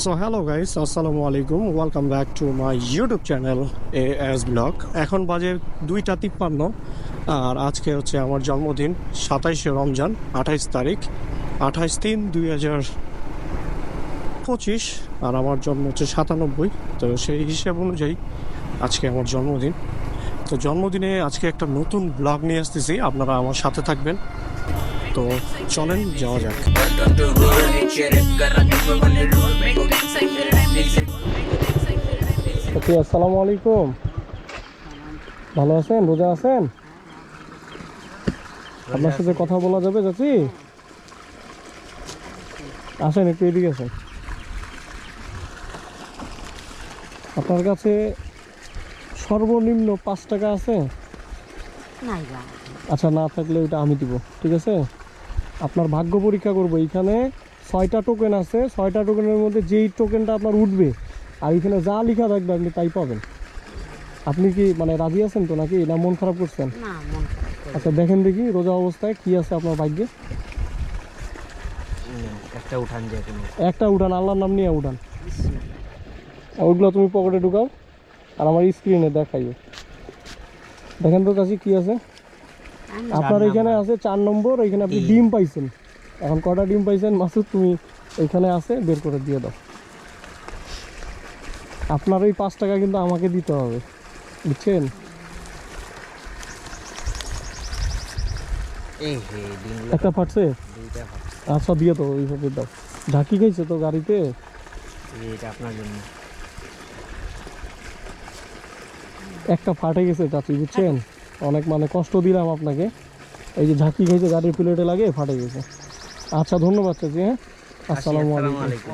So hello guys আসসালামু আলাইকুম welcome back to my YouTube channel A S blog এখন বাজে দুইটা তিপ্পান্ন, আর আজকে হচ্ছে আমার জন্মদিন, সাতাইশে রমজান, আঠাইশ তারিখ, আঠাইশ তিন দুই হাজার পঁচিশ, আর আমার জন্ম হচ্ছে সাতানব্বই। তো সেই হিসাব অনুযায়ী আজকে আমার জন্মদিন। তো জন্মদিনে আজকে একটা নতুন ব্লগ নিয়ে আসতেছি, আপনারা আমার সাথে থাকবেন। তো চলেন, যাওয়া যাক। ওকে আসসালামু আলাইকুম। ভালো আছেন? রোজা আছেন? আপনার সাথে কথা বলা যাবে চাচি? আসেন একটু এদিকে আসেন। আপনার কাছে সর্বনিম্ন পাঁচ টাকা আছে? আচ্ছা না থাকলে ওইটা আমি দিব ঠিক আছে? আপনার ভাগ্য পরীক্ষা করব এখানে ছয়টা টোকেন আছে ছয়টা টোকেনের মধ্যে যেই টোকেনটা আপনার উঠবে আর এখানে যা লেখা থাকবে আপনি তাই পাবেন। আপনি কি মানে রাজি আছেন তো নাকি? না মন খারাপ করছেন? না মন খারাপ করে। আচ্ছা দেখেন দেখি রোজা অবস্থায় কি আছে আপনার ভাগ্যে। একটা উঠান যে একটা উঠান আল্লাহর নাম নিয়ে উঠান। আর ওইগুলো তুমি পকেটে ঢুকাও আর আমার স্ক্রিনে দেখাইও। দেখেন তো কাছে কি আছে? আপনার এখানে আছে চার নম্বর এখানে আপনি ডিম পাইছেন। এখন কটা ডিম পাইছেন? মাসুদ তুমি এখানে আছে বের করে দিয়ে দাও। আপনার ওই পাঁচ টাকা কিন্তু আমাকে দিতে হবে। বুঝছেন? একটা ফাটছে? আচ্ছা দিয়ে তো ওইভাবে দাও। ঝাঁকি খাইছে তো গাড়িতে? এটা আপনার জন্য। একটা ফাটে গেছে চাচি বুঝছেন? অনেক মানে কষ্ট দিলাম আপনাকে। এই যে ঝাঁকি খাইছে গাড়ির প্লেটে লাগে ফাটে গেছে। আচ্ছা ধন্যবাদ চাচি হ্যাঁ? আসসালামু আলাইকুম।